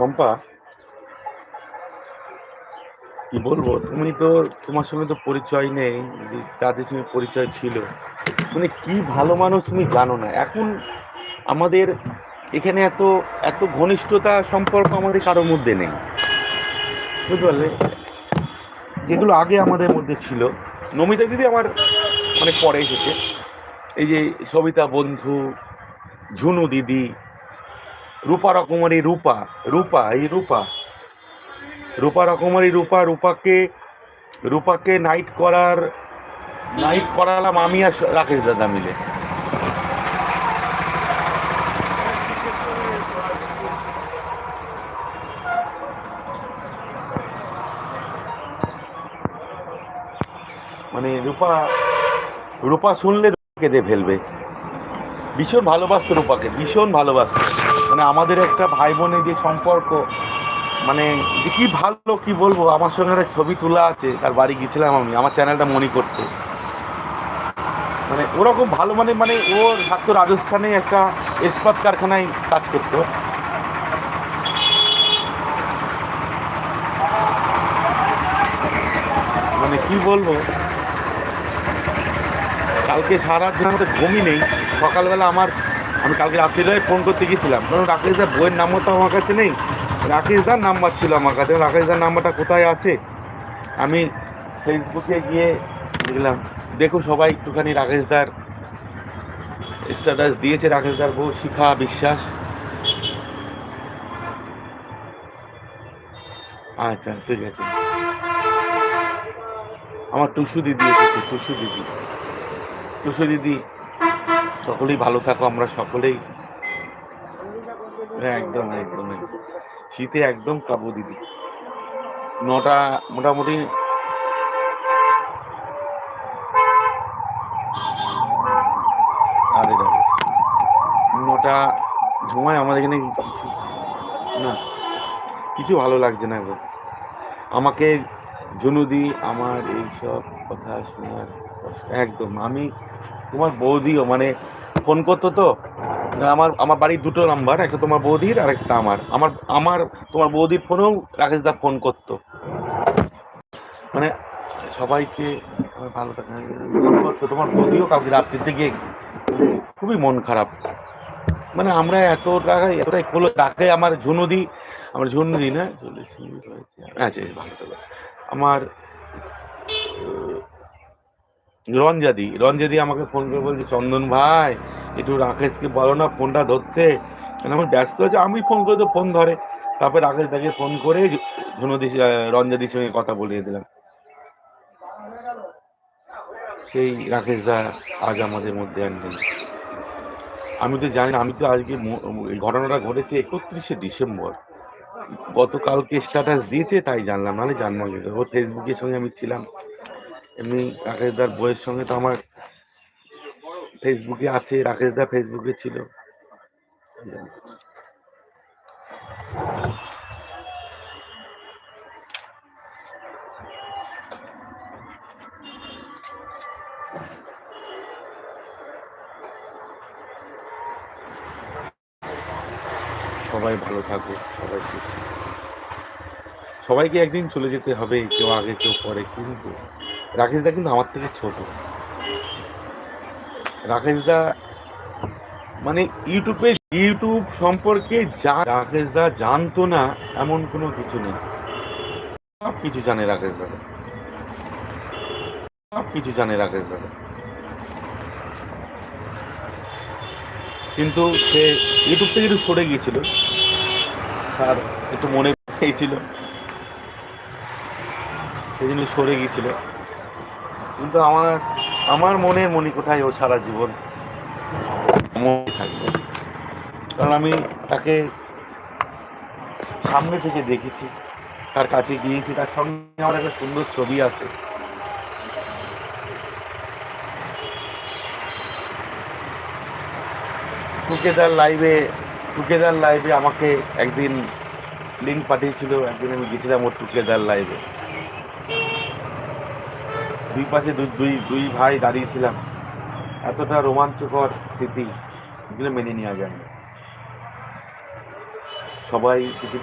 চম্পা? কি বলব? তুমি তো তোমার সঙ্গে তো পরিচয় নেই যাদের সঙ্গে পরিচয় ছিল। মানে কি ভালো মানুষ তুমি জানো না। এখন আমাদের এখানে এত এত ঘনিষ্ঠতা সম্পর্ক আমাদের কারোর মধ্যে নেই। বুঝতে পারলে? যেগুলো আগে আমাদের মধ্যে ছিল। নমিতা দিদি আমার অনেক পরে এসেছে। এই যে সবিতা বন্ধু, ঝুনু দিদি রূপা রকমারি রূপা রূপা, এই রূপা। রূপা রকমারি রূপা, রূপাকে রূপাকে নাইট করার নাইট করালাম আমি আর রাকেশ দাদা মিলে। মানে রূপা রূপা শুনলে কেঁদে ফেলবে? ভীষণ ভালোবাসতো রূপাকে, ভীষণ ভালোবাসতো। মানে আমাদের একটা ভাই বোনের যে সম্পর্ক মানে কি ভালো, কি বলব? আমার সঙ্গে একটা ছবি তোলা আছে, তার বাড়ি গেছিলাম আমি, আমার চ্যানেলটা মনে করতে। মানে ওরকম ভালো মানে মানে ও থাকতো রাজস্থানে একটা ইস্পাত কারখানায় কাজ করতো। মানে কি বলব? কালকে সারা দিন আমাদের ঘুমই নেই। সকালবেলা আমার, আমি কালকে রাত্রিবেলায় ফোন করতে গিয়েছিলাম। কারণ রাকেশ দার বইয়ের নাম্বার তো আমার কাছে নেই। রাকেশ দার নাম্বার ছিল আমার কাছে। রাকেশ দার নাম্বারটা কোথায় আছে? আমি ফেসবুকে গিয়ে দেখলাম, দেখো সবাই একটুখানি রাকেশ দার স্ট্যাটাস দিয়েছে। রাকেশ দার বউ শিখা বিশ্বাস। আচ্ছা ঠিক আছে। আমার টুসু দিদি এসেছে, টুসু দিদি। টুসু দিদি। সকলেই ভালো থাকো, আমরা সকলেই। হ্যাঁ একদম একদম। শীতে একদম কাবু দিদি। নটা মোটামুটি আরে নটা সময় আমাদের এখানে না, কিছু ভালো লাগছে না আমাকে জুনুদি, আমার এইসব কথা শোনার একদম, আমি তোমার বৌদিও মানে ফোন করতো তো? আমার আমার বাড়ির দুটো নাম্বার, একটা তোমার বৌদির আর একটা আমার। আমার আমার, তোমার বৌদির ফোনেও রাকেশ দা ফোন করতো। মানে সবাইকে ভালো থাকে। তোমার বৌদিও কাউকে রাত্রির দিকে খুবই মন খারাপ। মানে আমরা এত টাকায় এতটাই খোলো, তাকে আমার ঝুনুদি আমার ঝুনুদি না চল্লিশ মিনিট হয়েছে আচ্ছা ভালো থাকো। আমার রঞ্জাদি রঞ্জাদি আমাকে ফোন করে বলছে, চন্দন ভাই, একটু রাকেশকে বলো না, ফোনটা ধরতে। মানে আমার ব্যস্ত আছে আমি ফোন করে তো ফোন ধরে। তারপরে রাকেশ দাকে ফোন করে ঝুনুদি রঞ্জাদির সঙ্গে কথা বলিয়ে দিলাম। সেই রাকেশ দা আজ আমাদের মধ্যে নেই। আমি তো জানি আমি তো আজকে ঘটনাটা ঘটেছে একত্রিশে ডিসেম্বর। গতকালকে স্ট্যাটাস দিয়েছে, তাই জানলাম নাহলে জানব ও করে? ফেসবুকের সঙ্গে আমি ছিলাম এমনি রাকেশদার বইয়ের সঙ্গে তো আমার ফেসবুকে আছে রাকেশদা ফেসবুকে ছিল সবাই ভালো থাকো সবাই সুস্থ সবাইকে একদিন চলে যেতে হবে, কেউ আগে, কেউ পরে, কিন্তু রাকেশদা কিন্তু আমার থেকে ছোট। রাকেশদা মানে ইউটিউবে, ইউটিউব সম্পর্কে যা রাকেশদা জানতো না, এমন কোনো কিছু নেই। সব কিছু জানে রাকেশ দাদা সব কিছু জানে রাকেশ দাদা কিন্তু সে ইউটিউব থেকে একটু সরে গিয়েছিল। তার একটু মনে পেয়েছিল সেই জন্য সরে গিয়েছিল। কিন্তু আমার আমার মনের মনে কোথায় ও সারা জীবন? থাকবে। কারণ আমি তাকে সামনে থেকে দেখেছি। তার কাছে গিয়েছি। তার সঙ্গে আমার একটা সুন্দর ছবি আছে। টুকেদার লাইভে টুকেদার লাইভে আমাকে একদিন লিঙ্ক পাঠিয়েছিল, একদিন আমি গেছিলাম ওর টুকেদার লাইভে দুই পাশে দুই দুই দুই ভাই দাঁড়িয়েছিলাম। এতটা রোমাঞ্চকর স্মৃতি, এগুলো মেনে নেওয়া যায় সবাই কিছু